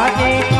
राधे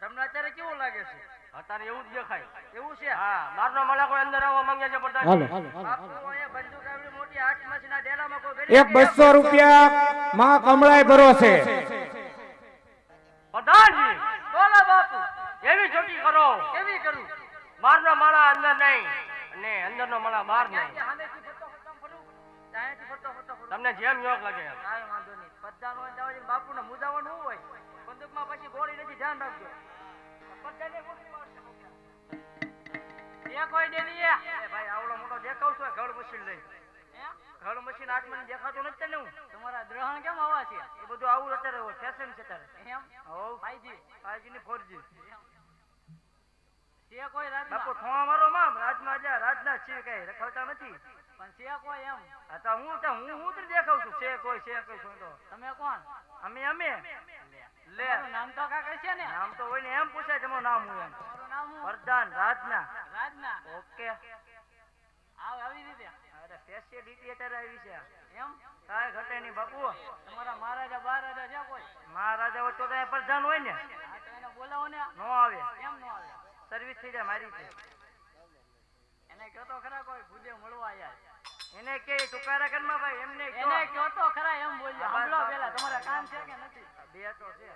તમને અત્યારે કેવું લાગે છે? અત્યારે એવું જ દેખાય. એવું છે? હા મારનો મળે કોઈ અંદર આવવા માંગે છે હાલો હાલો હાલો બાપુ અહીંયા બંદૂક આવડી મોટી આઠ મસીના ડેલામાં કોઈ એક બસો રૂપિયા માં કમળાય ભરો છે. પ્રધાનજી બોલો બાપુ. એવી ચોકી કરો. કેવી કરું? બહારનો માળા અંદર નહીં. અને અંદરનો માળા બહાર નહીં. તમને જેમ યોગ લાગે. કાંઈ વાંધો નહીં. બધાનો બાપુને હોય? બંદૂકમાં પછી ગોળી નથી ધ્યાન રાખજો. કોઈ દે ભાઈ આવડો મોટો દેખાવ છું ઘડ મશીન લઈ. ઘડ મશીન હાથમાં દેખાતો નથી ને હું તમારા ગ્રહણ કેમ આવા છે? એ બધું આવું અત્યારે ફેશન છે અત્યારે એમ? હો ફાઈજી ફાઈજી ની ફોરજી છે કોઈ રાજ બાપુ ઠોવા મારો માં રાજમાં જા રાજના છે કઈ રખડતા નથી. પણ છે કોઈ એમ? આ હું તો હું હું તને દેખાવ છું છે કોઈ છે કોઈ તો. તમે કોણ? અમે અમે. લે. નામ તો કાકા છે ને. નામ તો હોય ને એમ પૂછાય તમારું નામ હું એમ. પ્રધાન રાજના. રાજના. ઓકે. આવ આવી રીતે. અરે ફેસિલિટી અત્યારે આવી છે. એમ? કાય ઘટે ની બાપુ. તમારા મહારાજા મહારાજા છે કોઈ? મહારાજા હોય તો કઈ પ્રધાન હોય ને? બોલાવો ને. નો આવે. એમ નો આવે? સર્વિસ થઈ જાય મારી છે એને કયો તો ખરા કોઈ ભૂદેવ મળવા યાર એને કે ટુકારા કરમાં ભાઈ એમને એને કયો તો ખરા એમ બોલ્યો. સાંભળો પેલા તમારા કામ છે કે નથી? બે છે.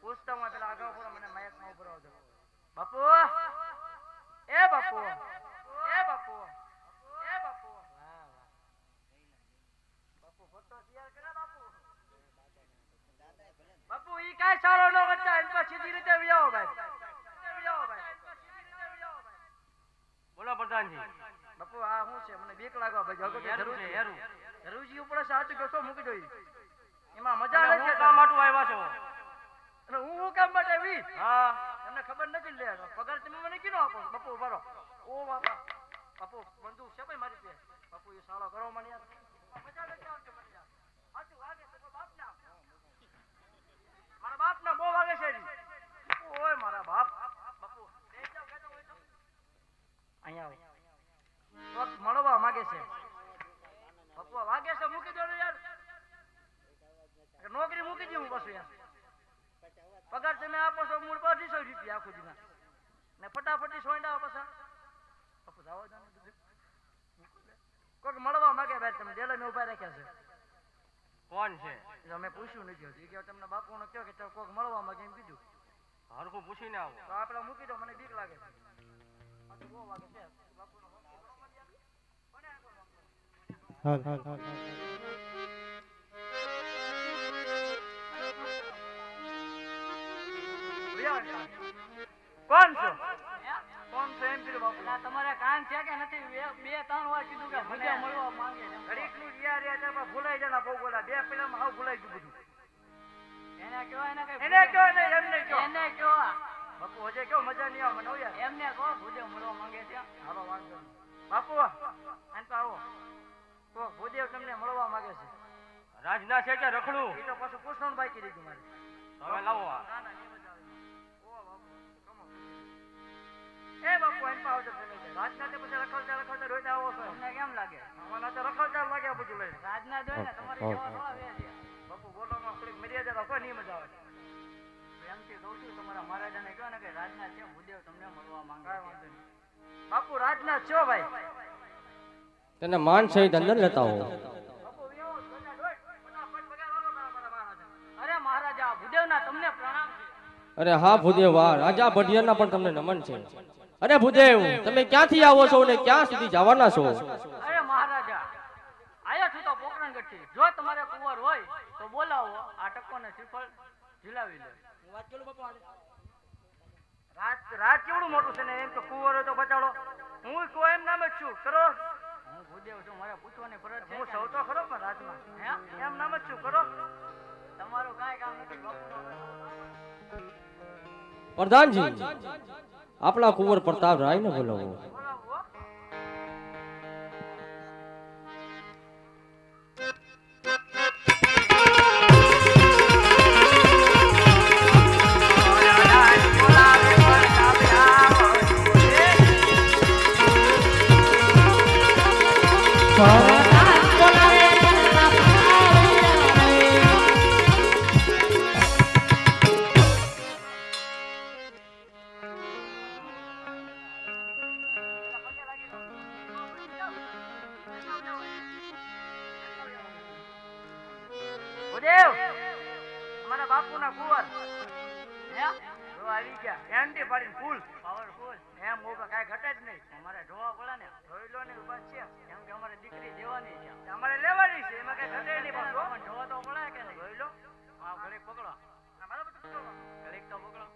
પૂછતા હું પેલા આગળ પૂરો મને માયકમાં ઉભરો દો બાપુ! એ બાપુ! એ બાપુ! એ બાપુ! બાપુ ફોટો તૈયાર કરે બાપુ. બાપુ ઈ કાઈ સારો ન કરતા એમ તો સીધી રીતે વિયાવો ભાઈ. બોલો પ્રધાનજી. બાપુ આ શું છે? મને બીક લાગવા ભાઈ. જરૂર છે જરૂર જરૂરજી ઉપર સાચું કશો મૂકી દો ઈ. એમાં મજા નથી કામ માટું આવ્યા છો? અને હું હું કામ માટે આવી હા. તમને ખબર નથી લે પગાર તમે મને કીનો આપો. બપુ ઉભારો ઓ બાપા. બાપુ બંદૂક છે ભાઈ મારી પાસે? બાપુ એ સાળો કરો મને યાર. મજા નથી અઢીસો દીધા ને ફટાફટી સોંડા પાછા. જાઓ ને મળવા માંગે ભાઈ તમે મેં ઊભા રાખ્યા છે. કોણ છે? અમે પૂછ્યું નથી કે તમને બાપુને કયો કે તમે કોક મળવા માંગે એમ કીધું. હરખું પૂછીને આવો. તો આપણે મૂકી દો મને બીક લાગે. છે આ તો બહુ વાગે છે બાપુનો હાલ હાલ હાલ કોણ છો? કોણ છો એમ કીધું બાપુ? તમારે કાન છે કે નથી? બે ત્રણ વાર કીધું કે મને મળવા માંગે ઘડીકનું રિયા રિયા ત્યાં પણ ભૂલાઈ જાય બહુ બોલા બે પેલા હાવ ભૂલાઈ ગયું બધું. એને કયો એને કઈ એને કયો ને એમને કયો એને કયો બાપુ હજે કયો મજા નહીં આવે મને યાર એમને કહો ભૂદેવ મળવા માંગે છે. હાલો વાંધો બાપુ આન તો આવો. તો ભૂદેવ તમને મળવા માંગે છે. રાજના છે કે રખડું? એ તો પાછું પૂછવાનું બાકી દીધું મારે. તમે લાવો આ. તો તે પછી રખડતા રખડતા રોજ આવો છો. તમને કેમ લાગે? મને તો રખડતા લાગે આ લઈને રાજના જોઈ ને તમારી હા, થોડા વેર બાપુ બોલવામાં થોડીક મર્યાદા રાખો નહીં મજા આવે. પ્રેમથી કહું છું તમારા મહારાજાને કહો ને કે રાજના છે ભૂદેવ તમને મળવા માંગે કાંઈ વાંધો નહીં. બાપુ રાજના છો ભાઈ. તને માન સહિત અંદર લેતા હો. અરે મહારાજા ભૂદેવના તમને પ્રણામ છે. અરે હા ભૂદેવ રાજા ભટિયાના પણ તમને નમન છે. અરે ભૂદેવ તમે ક્યાંથી આવો છો ને ક્યાં સુધી જવાના છો? અરે મહારાજા આયા છું તો પોકરણગઢથી જો તમારે કુંવર હોય તો બોલાવો આ ટકો ને શ્રીફળ ઝીલાવી લે. રાત રાત કેવડું મોટું છે ને એમ તો કુંવર હોય તો બચાડો હું કો એમ નામ જ છું કરો. હું ભૂદેવ છું મારે પૂછવાની ફરજ હું સૌ તો ખરો પણ રાજમાં હે? એમ નામ જ છું કરો. તમારું કાંઈ કામ નથી બાપુનો પ્રધાનજી આપણા કુંવર પ્રતાપ રાય ને બોલાવો. બોલાવો ગયા. એન્ટી પાડીને ફૂલ. પાવરફુલ એમ કાંઈ ઘટે જ નહીં. અમારે જોવા પડે ને જોઈ લો ને ઊભા છે. કેમ કે અમારે દીકરી દેવાની છે. અમારે લેવાની છે. એમાં કાંઈ ઘટે નહીં પણ જોવા તો પડે કે નહીં? જોઈ લો હા ઘડીક પકડો. અમારે બધું પકડો ઘડીક તો પકડો.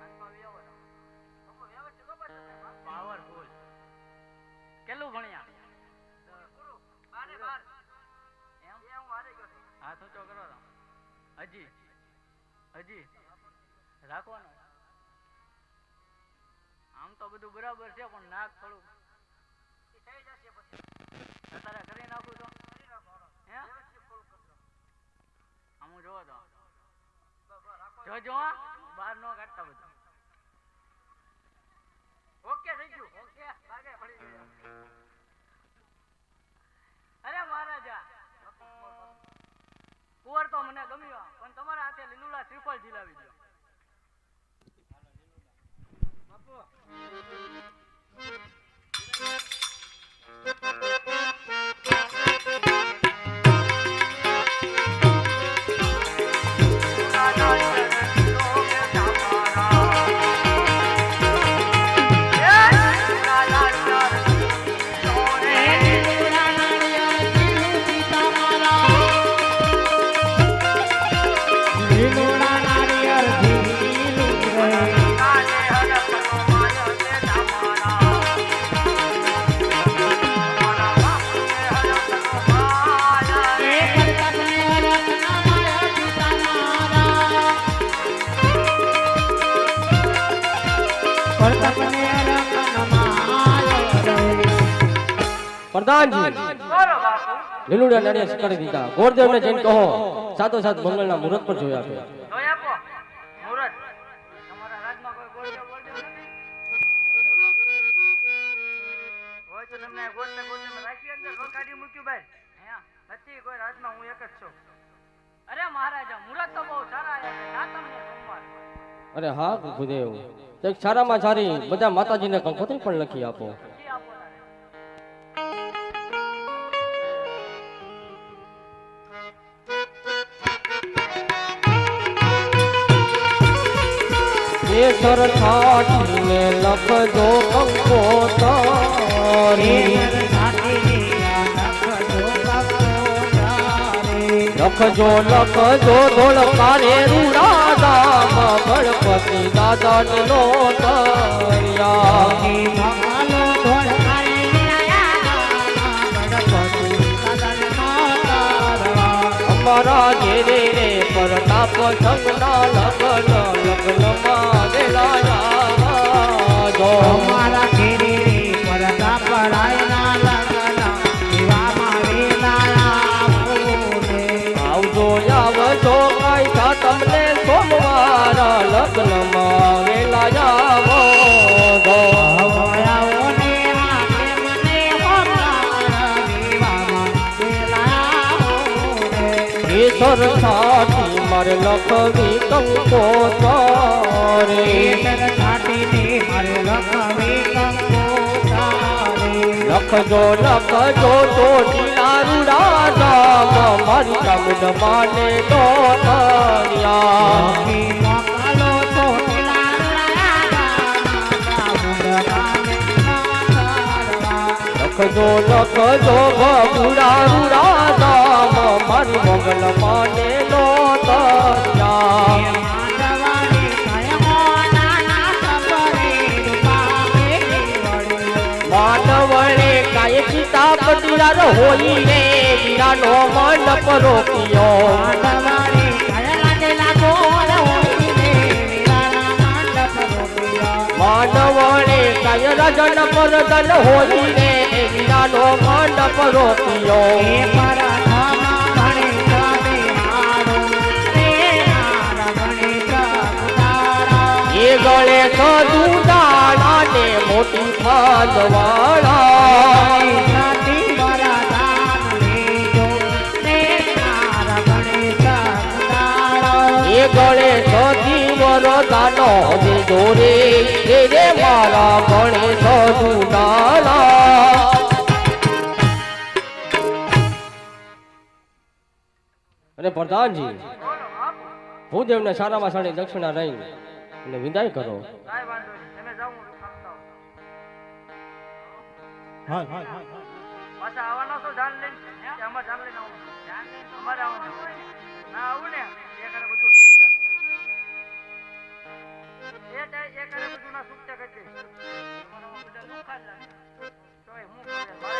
હાથમાં બી આવો તમે. પકડો, વ્યવસ્થિત પકડો તમે. પાવરફુલ કેટલું ભણ્યા એમ હું. હજી. હજી. રાખવાનો. આમ તો બધું બરાબર છે પણ નાક થોડું અત્યારે કરી નાખું તો હે? આમ હું જોવો તો. જોજો બહાર નો કાઢતા બધું. ઓકે થઈ ગયું. ઓકે લાગે પડી ગયું અરે મહારાજા કુંવર તો મને ગમ્યો પણ તમારા હાથે લીલુલા ત્રિપલ ઝીલાવી દો 师傅 પ્રધાનજી લીલુડા નાળિયેર શીખવાડી દીધા. ગોરદેવને જઈને કહો સાતો સાત મંગળના મુહૂર્ત પર જોઈ આપે. રાજમાં હું એક તો એક સારામાં સારી બધા માતાજીને કંકોત્રી પણ લખી આપો. કેસર છાટીને લખજો કંકોતરી. લખજો લખજો ધોળકારે રૂડા દામ દાદા નો તરિયા અમારા ઘેરે રે પરતાપ સપના લગન લગ્ન વેલાયા. જો આવજો છાટી મારે લખવી કંકો તારે લખજો લખજો તો ટીનારું રાજામ મારી કમન માને તો તરિયા લખજો લખજો બબુડારું રાજામ મારી મંગલ માને તો પતિરાર હોઈ રે વીરાનો મંડપ રોક્યો માનવળે કાય રજન પરદન હોઈ રે. વીરાનો મંડપ રોક્યો. મોટી એ ગળે સધી વરદાનો દીધો રે રે રે મારા ગણે સદુ દાણા અને પ્રધાનજી બોલો આપો ભૂદેવને સારામાં સારી દક્ષિણા રહી અને વિદાય કરો. હાલ. પાછા આવવાનો છો જાન લઈને કે અમાર જાન લઈને આવું. અમારે આવવાનું ના આવું ને? એ કરે બધું સુકતા એ ટાઈ- એ કરે બધું ના સુકતા કરી દઈશ. તોય હું કરે, મારે રહેવું પડે